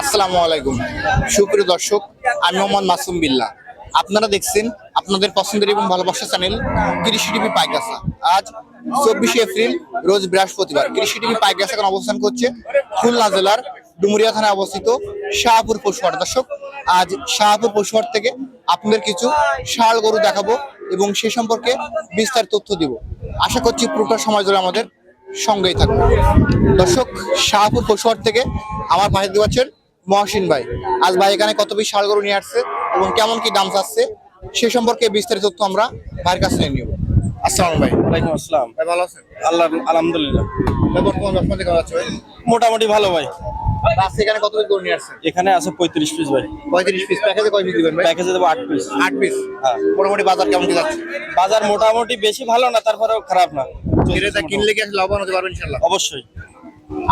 আসসালামু আলাইকুম। সুপ্রিয় দর্শক, আমি মোহাম্মদ মাসুম বিল্লাহ। আপনারা দেখছেন আপনাদের পছন্দের এবং ভালোবাসা চ্যানেল কৃষি টিভি পাইকাসা আজ চব্বিশে এপ্রিল, রোজ বৃহস্পতিবার। কৃষি টিভি পাইকাসা এখন অবস্থান করছে খুলনা জেলার ডুমুরিয়া থানায় অবস্থিত শাহপুর পশুহাট দর্শক, আজ শাহপুর পশুহাট থেকে আপনাদের কিছু ষাড় গরু দেখাবো এবং সে সম্পর্কে বিস্তার তথ্য দিব। আশা করছি পুরোটা সময় ধরে আমাদের সঙ্গেই থাকবে দর্শক, শাহপুর পশুহাট থেকে আমার ভাই দেখতে পাচ্ছেন মহসিন ভাই। আজ ভাই এখানে কত পিস ষাড় গরু নিয়ে আসছে এবং কেমন কি দাম চাচ্ছে সে সম্পর্কে বিস্তারিত তথ্য আমরা ভাইয়ের কাছে নিয়ে নিব। আসসালাম ভাই। ওয়ালাইকুম আসসালাম। ভাই ভালো আছেন? আল্লাহ আলহামদুলিল্লাহ। বর্তমান কেমন যাচ্ছে ভাই? মোটামুটি ভালো ভাই। আজকে এখানে কত পিস গরু নিয়ে আসছেন? এখানে আছে পঁয়ত্রিশ পিস ভাই। পঁয়ত্রিশ পিস। প্যাকেজে কয় পিস দিবেন ভাই? প্যাকেজে দেবো আট পিস। আট পিস। হ্যাঁ। মোটামুটি বাজার কেমন কি যাচ্ছে? বাজার মোটামুটি বেশি ভালো না তারপরেও খারাপ না। কিনলে কি লাভবান হতে পারবেন ইনশাল্লাহ অবশ্যই।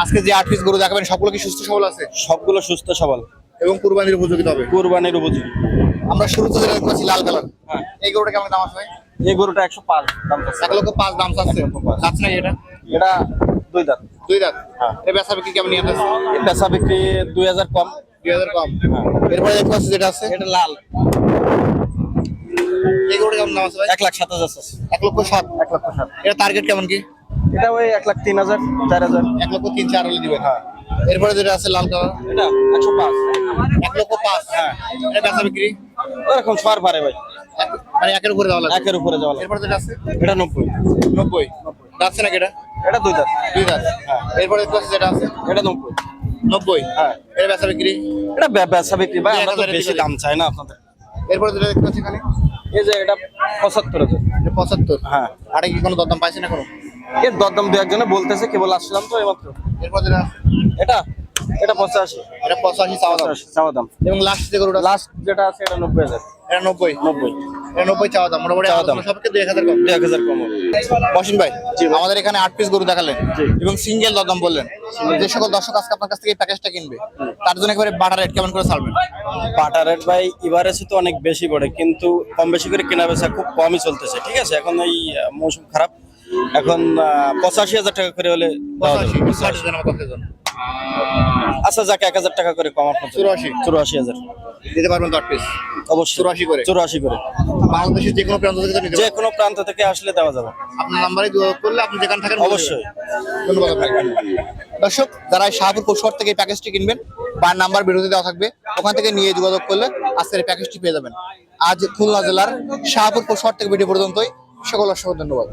আজকে যে আট পিস গরু দেখাবেন সবগুলো কি সুস্থ সবল আছে? সবগুলো সুস্থ সবল। এবং কুরবানির উপযোগী হবে কুরবানির উপযোগী। আমরা শুরুতে যেটা দেখতে লাল কালার। হ্যাঁ। এই গরুটা কেমন দাম আছে এই গরুটা একশো পাঁচ দাম। এক লক্ষ পাঁচ দাম চাচ্ছে যাচ্ছে না এটা? এটা দুই দাঁত। দুই দাঁত? হ্যাঁ। এই বেচা বিক্রি কেমন নিয়ে আসছে এই পেশা বিক্রি দুই হাজার কম। দুই হাজার কম। হ্যাঁ। এরপরে দেখতে পাচ্ছি যেটা আছে? এটা লাল। এই গরুটা কেমন দাম আছে এক লাখ সাত হাজার। এক লক্ষ সাত এক লক্ষ সাত এটা টার্গেট কেমন কি? এটা ওই এক লাখ তিন হাজার চার হাজার। এক লক্ষ তিন চার হলে দিবেন হ্যাঁ। এরপরে যেটা আছে লাল কালার এটা একশো পাঁচ। এক লক্ষ পাঁচ। হ্যাঁ। এটা বেচা বিক্রি? ওরকম ছয় পারে ভাই। মানে একের উপরে দেওয়া লাগবে? একের উপরে যাওয়া লাগবে। এরপরে যেটা আছে? এটা নব্বই। নব্বই। যাচ্ছে নাকি এটা? এটা দুই দাঁত। দুই দাঁত হ্যাঁ। এরপরে যেটা আছে এটা নব্বই। নব্বই। হ্যাঁ। এটা বেচা বিক্রি? এটা বেচা বিক্রি। ভাই আমরা তো বেশি দাম চাই না আপনাদের। এরপরে যেটা দেখতে পাচ্ছি এখানে? এই যে এটা পঁচাত্তর হাজার। পঁচাত্তর? হ্যাঁ। আরে কি কোনো দরদাম পাইছে না কোনো এর দরদাম দু একজনে বলতেছে কেবল আসলাম তো এইমাত্র। এরপর যেটা আছে? এটা? এটা পঁচাশি। এটা পঁচাশি চাওয়া দাম। এবং লাস্ট যে গরুটা লাস্ট যেটা আছে এটা নব্বই হাজার। এটা নব্বই। নব্বই। এটা নব্বই চাওয়া দাম। মোটামুটি চাওয়া দাম। সবকে দুই হাজার কম। দুই হাজার কম হবে। ভাই আমাদের এখানে আট পিস গরু দেখালেন এবং সিঙ্গেল দরদাম বললেন। যে সকল দর্শক আজকে আপনার কাছ থেকে এই প্যাকেজটা কিনবে তার জন্য একেবারে বাটার রেট কেমন করে ছাড়বেন? বাটার রেট ভাই এবারে তো অনেক বেশি পড়ে কিন্তু কম বেশি করে কেনা বেচা খুব কমই চলতেছে। ঠিক আছে এখন এই মৌসুম খারাপ। এখন পঁচাশি হাজার টাকা করে হলে। আচ্ছা যাক এক হাজার টাকা করে কম আপনার চুরাশি। চুরাশি হাজার। দিতে পারবেন আট পিস অবশ্যই। চুরাশি করে? চুরাশি করে। বাংলাদেশের যে কোনো প্রান্ত থেকে তো যে কোনো প্রান্ত থেকে আসলে দেওয়া যাবে। আপনার নাম্বারে যোগাযোগ করলে আপনি যেখানে থাকেন অবশ্যই। ধন্যবাদ দর্শক যারা শাহপুর থেকে এই প্যাকেজটি কিনবেন বার নাম্বার দেওয়া থাকবে ওখান থেকে নিয়ে যোগাযোগ করলে আজকের প্যাকেজটি পেয়ে যাবেন। আজ খুলনা জেলার শাহপুর পশুহাট থেকে ভিডিও পর্যন্তই। সকল অসংখ্য ধন্যবাদ।